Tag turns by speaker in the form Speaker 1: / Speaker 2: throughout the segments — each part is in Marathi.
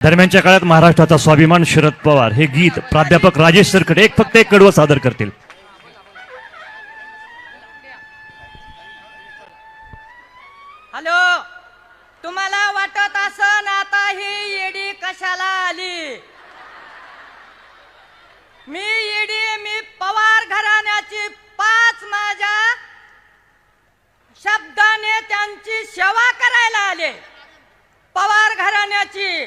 Speaker 1: दरम्यानच्या काळात महाराष्ट्राचा स्वाभिमान शरद पवार हे गीत प्राध्यापक राजेश सरकडे एक फक्त एक कडवं सादर करतील.
Speaker 2: हॅलो तुम्हाला वाटत असन आता ही येडी कशाला आली? मी येडी मी पवार घराण्याची पाच माझ्या शब्दाने त्यांची सेवा करायला आले. पवार घराण्याची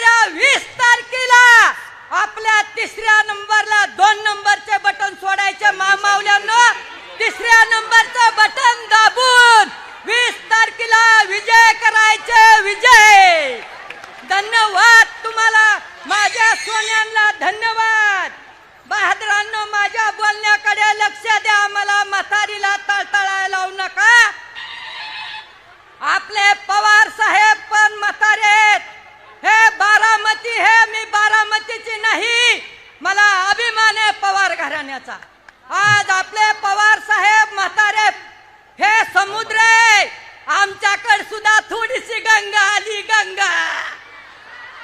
Speaker 2: येणाऱ्या वीस तारखेला आपल्या तिसऱ्या नंबरला दोन नंबरचे बटन सोडायचे मामावल्यानं. तिसऱ्या नंबरचं बटन दाबून वीस तारखेला विजय करायचे विजय. धन्यवाद तुम्हाला माझ्या सोन्यांना धन्यवाद. बहादरांनो माझ्या बोलण्याकडे लक्ष द्या मला म्हातारीला तळतळायला लावू नका. आपले पवार करण्याचा. आज आपले पवार साहेब म्हातारे हे समुद्र आहे आमच्याकडे सुद्धा थोडीशी गंगा आली गंगा.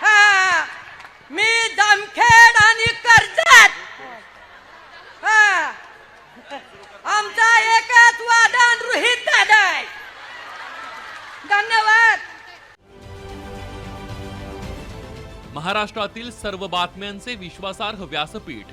Speaker 2: हा मी जामखेड आणि कर्जत. हा आमचा एकच वादन रोहित दादा धन्यवाद.
Speaker 3: महाराष्ट्रातील सर्व बातम्यांचे विश्वासार्ह व्यासपीठ.